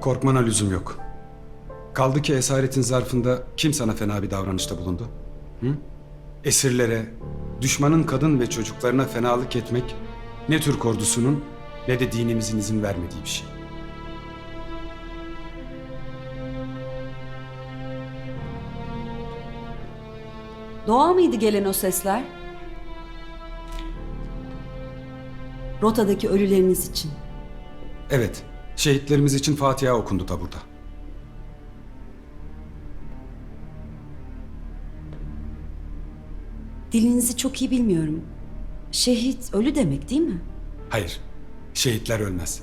Korkmana lüzum yok. Kaldı ki esaretin zarfında kim sana fena bir davranışta bulundu? Hı? Esirlere, düşmanın kadın ve çocuklarına fenalık etmek ne Türk ordusunun ne de dinimizin izin vermediği bir şey. Doğa mıydı gelen o sesler? Rotadaki ölüleriniz için. Evet, şehitlerimiz için Fatiha okundu da burada. Dilinizi çok iyi bilmiyorum. Şehit ölü demek değil mi? Hayır, şehitler ölmez.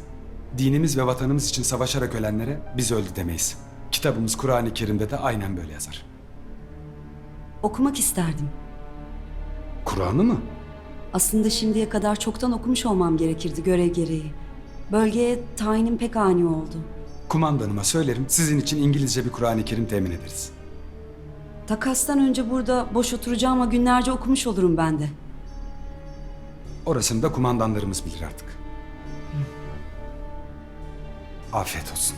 Dinimiz ve vatanımız için savaşarak ölenlere biz öldü demeyiz. Kitabımız Kur'an-ı Kerim'de de aynen böyle yazar. Okumak isterdim. Kur'an'ı mı? Aslında şimdiye kadar çoktan okumuş olmam gerekirdi görev gereği. Bölgeye tayinim pek ani oldu. Kumandanıma söylerim, sizin için İngilizce bir Kur'an-ı Kerim temin ederiz. Takastan önce burada boş oturacağım ama günlerce okumuş olurum ben de. Orasını da kumandanlarımız bilir artık. Afiyet olsun.